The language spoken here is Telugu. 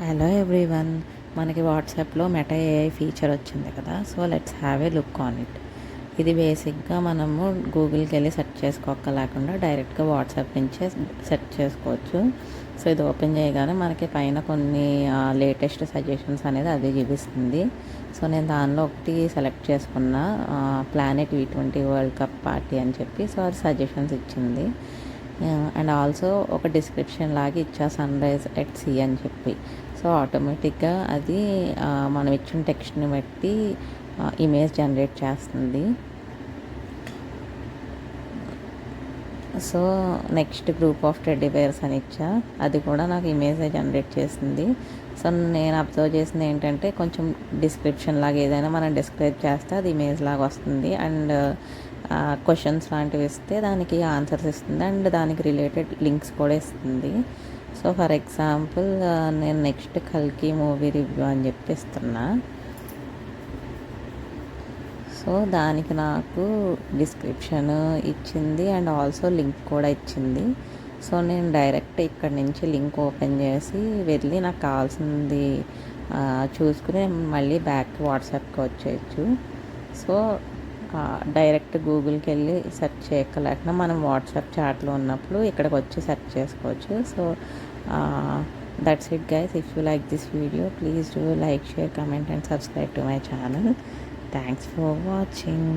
హలో ఎవ్రీవన్ మనకి వాట్సాప్లో మెటా ఏఐ ఫీచర్ వచ్చింది కదా so let's have a look on it ఇది బేసిక్గా మనము గూగుల్కి వెళ్ళి సెర్చ్ చేసుకోక లేకుండా డైరెక్ట్గా వాట్సాప్ నుంచే సెర్చ్ చేసుకోవచ్చు. సో ఇది ఓపెన్ చేయగానే మనకి పైన కొన్ని లేటెస్ట్ సజెషన్స్ అనేది అది చూపిస్తుంది. సో నేను దానిలో ఒకటి సెలెక్ట్ చేసుకున్న planet V twenty world cup party అని చెప్పి సో అది సజెషన్స్ ఇచ్చింది. అండ్ ఆల్సో ఒక డిస్క్రిప్షన్ లాగా ఇచ్చా సన్ రైజ్ ఎట్ సీ అని చెప్పి. సో ఆటోమేటిక్గా అది మనం ఇచ్చిన టెక్స్ట్ని బట్టి ఇమేజ్ జనరేట్ చేస్తుంది. So next group of teddy bears అని ఇచ్చా. అది కూడా నాకు ఇమేజ్ జనరేట్ చేసింది. సో నేను అబ్జర్వ్ చేసింది ఏంటంటే కొంచెం డిస్క్రిప్షన్ లాగా ఏదైనా మనం డిస్క్రైబ్ చేస్తే అది ఇమేజ్ లాగా వస్తుంది. అండ్ క్వశ్చన్స్ లాంటివి ఇస్తే దానికి ఆన్సర్స్ ఇస్తుంది. అండ్ దానికి రిలేటెడ్ లింక్స్ కూడా ఇస్తుంది. సో ఫర్ ఎగ్జాంపుల్ నేను నెక్స్ట్ కల్కి మూవీ రివ్యూ అని చెప్పిస్తున్నా. సో దానికి నాకు డిస్క్రిప్షన్ ఇచ్చింది అండ్ ఆల్సో లింక్ కూడా ఇచ్చింది. సో నేను డైరెక్ట్ ఇక్కడ నుంచి లింక్ ఓపెన్ చేసి వెళ్ళి నాకు కావాల్సింది చూసుకుని మళ్ళీ బ్యాక్ వాట్సాప్కి వచ్చేయచ్చు. సో డైరెక్ట్ గూగుల్కి వెళ్ళి సెర్చ్ చేయక్కలేకుండా మనం వాట్సాప్ చాట్లో ఉన్నప్పుడు ఇక్కడికి వచ్చి సెర్చ్ చేసుకోవచ్చు. So that's it guys if you like this video please do like share comment and subscribe to my channel thanks for watching